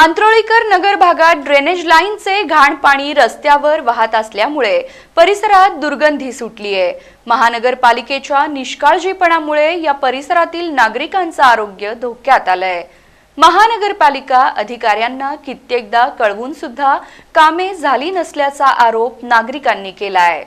अंत्रोळीकर नगर भागात ड्रेनेज लाईनचे घाण पाणी रस्त्यावर वाहत असल्यामुळे परिसरात दुर्गंधी सुटली आहे महानगरपालिकेच्या निष्काळजीपणामुळे या परिसरातील नागरिकांचं आरोग्य धोक्यात आलंय. महानगरपालिका अधिकाऱ्यांना कित्येकदा कळवून सुद्धा कामे झाली नसल्याचा आरोप नागरिकांनी केलाय.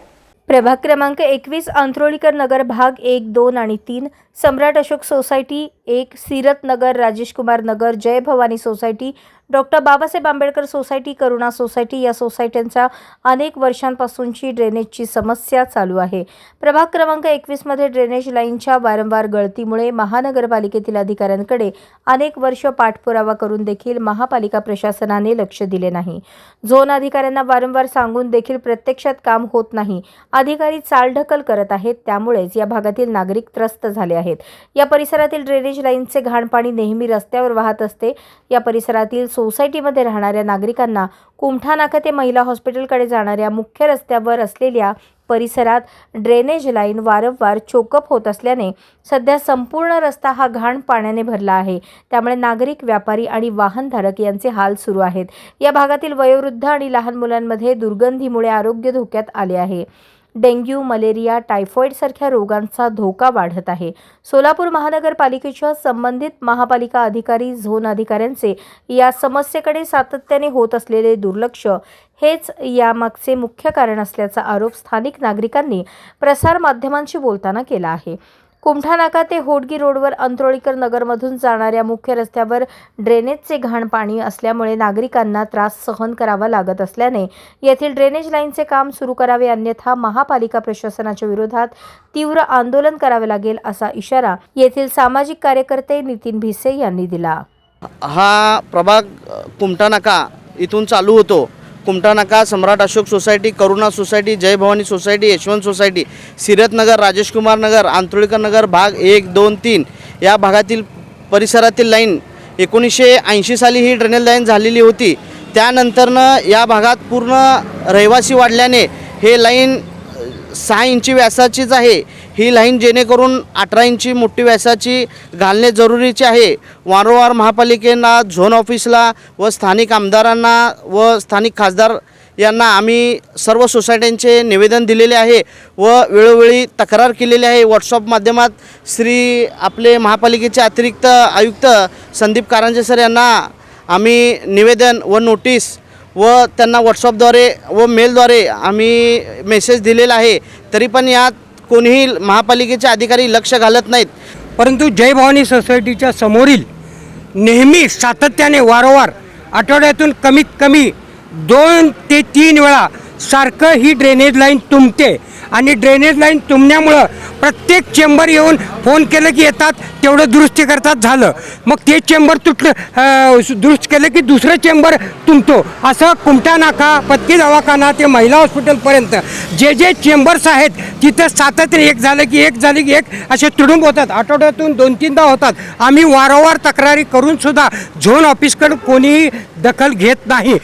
प्रभाग क्रमांक एकवीस अंत्रोळीकर नगर भाग एक दोन आणि तीन सम्राट अशोक सोसायटी एक Sirat Nagar Rajesh Kumar Nagar Jai Bhavani society doctor Babasaheb Ambedkar society Karuna society या सोसायट्यांच्या अनेक वर्षांपासूनची ड्रेनेजची समस्या चालू आहे. प्रभाग क्रमांक एकवीसमध्ये ड्रेनेज लाईनच्या वारंवार गळतीमुळे महानगरपालिकेतील अधिकाऱ्यांकडे अनेक वर्ष पाठपुरावा करून देखील महापालिका प्रशासनाने लक्ष दिले नाही. झोन अधिकाऱ्यांना वारंवार सांगून देखील प्रत्यक्षात काम होत नाही. अधिकारी चालढकल करत आहेत त्यामुळेच या भागातील नागरिक त्रस्त झाले आहेत. या परिसरातील ड्रेनेज लाईनचे घाण पाणी नेहमी रस्त्यावर वाहत असते. या परिसरातील सोसायटीमध्ये राहणाऱ्या नागरिकांना कुमठा नाका ते महिला हॉस्पिटलकडे जाणाऱ्या मुख्य रस्त्यावर असलेल्या परिसरात ड्रेनेज लाईन वारंवार चोकअप होत असल्याने सध्या संपूर्ण रस्ता हा घाण पाण्याने भरला आहे. त्यामुळे नागरिक व्यापारी आणि वाहनधारक यांचे हाल सुरू आहेत. या भागातील वयोवृद्ध आणि लहान मुलांमध्ये दुर्गंधीमुळे आरोग्य धोक्यात आले आहे. डेंग्यू मलेरिया टायफॉईडसारख्या रोगांचा धोका वाढत आहे. सोलापूर महानगरपालिकेच्या संबंधित महापालिका अधिकारी झोन अधिकाऱ्यांचे या समस्येकडे सातत्याने होत असलेले दुर्लक्ष हेच यामागचे मुख्य कारण असल्याचा आरोप स्थानिक नागरिकांनी प्रसारमाध्यमांशी बोलताना केला आहे. कुमठा नाका ते होडगी रोडवर अंत्रोळीकर नगरमधून जाणाऱ्या मुख्य रस्त्यावर ड्रेनेजचे घाण पाणी असल्यामुळे नागरिकांना त्रास सहन करावा लागत असल्याने येथील ड्रेनेज लाईनचे काम सुरू करावे अन्यथा महापालिका प्रशासनाच्या विरोधात तीव्र आंदोलन करावे लागेल असा इशारा येथील सामाजिक कार्यकर्ते नितीन भिसे यांनी दिला. हा प्रभाग अ, नाका इथून चालू होतो. Kumta Naka Samrat Ashok society Karuna society Jai Bhavani society Yashwant society Siratnagar Rajeshkumar Nagar Antolikar Nagar भाग एक दोन तीन. या भागातील परिसरातील लाईन एकोणीसशे ऐंशी साली ही ड्रेनेज लाईन झालेली होती. त्यानंतरनं या भागात पूर्ण रहिवासी वाढल्याने हे लाईन सहा इंची व्यासाचीच आहे. ही लाईन जेणेकरून अठरा इंची मोठी व्यासाची घालणे जरुरीचे आहे. वारंवार महापालिकेना झोन ऑफिसला व स्थानिक आमदारांना व स्थानिक खासदार यांना आम्ही सर्व सोसायट्यांचे निवेदन दिलेले आहे व वेळोवेळी तक्रार केलेली आहे. व्हॉट्सअप माध्यमात श्री आपले महापालिकेचे अतिरिक्त आयुक्त संदीप कारंजे सर यांना आम्ही निवेदन व नोटीस व त्यांना व्हॉट्सअपद्वारे व मेलद्वारे आम्ही मेसेज दिलेला आहे. तरी पण यात कोणीही महापालिकेचे अधिकारी लक्ष घालत नाहीत. परंतु जय भवानी सोसायटीच्या समोरील नेहमी सातत्याने वारंवार आठवड्यातून कमीत कमी दोन ते तीन वेळा सारखं ही ड्रेनेज लाईन तुंबते आणि ड्रेनेज लाईन तुंबण्यामुळं प्रत्येक चेंबर येऊन फोन केलं की येतात तेवढं दुरुस्ती करतात झालं. मग ते चेंबर तुटलं दुरुस्त केलं की दुसरं चेंबर तुंबतो. असं कुमटा नाका पत्की दवाखाना ते महिला हॉस्पिटलपर्यंत जे जे चेंबर्स आहेत तिथं सातत्य एक झालं की एक झाली की एक असे तुडुंब होतात. आठवड्यातून दोन तीनदा होतात. आम्ही वारंवार तक्रारी करूनसुद्धा झोन ऑफिसकडून कोणीही दखल घेत नाही.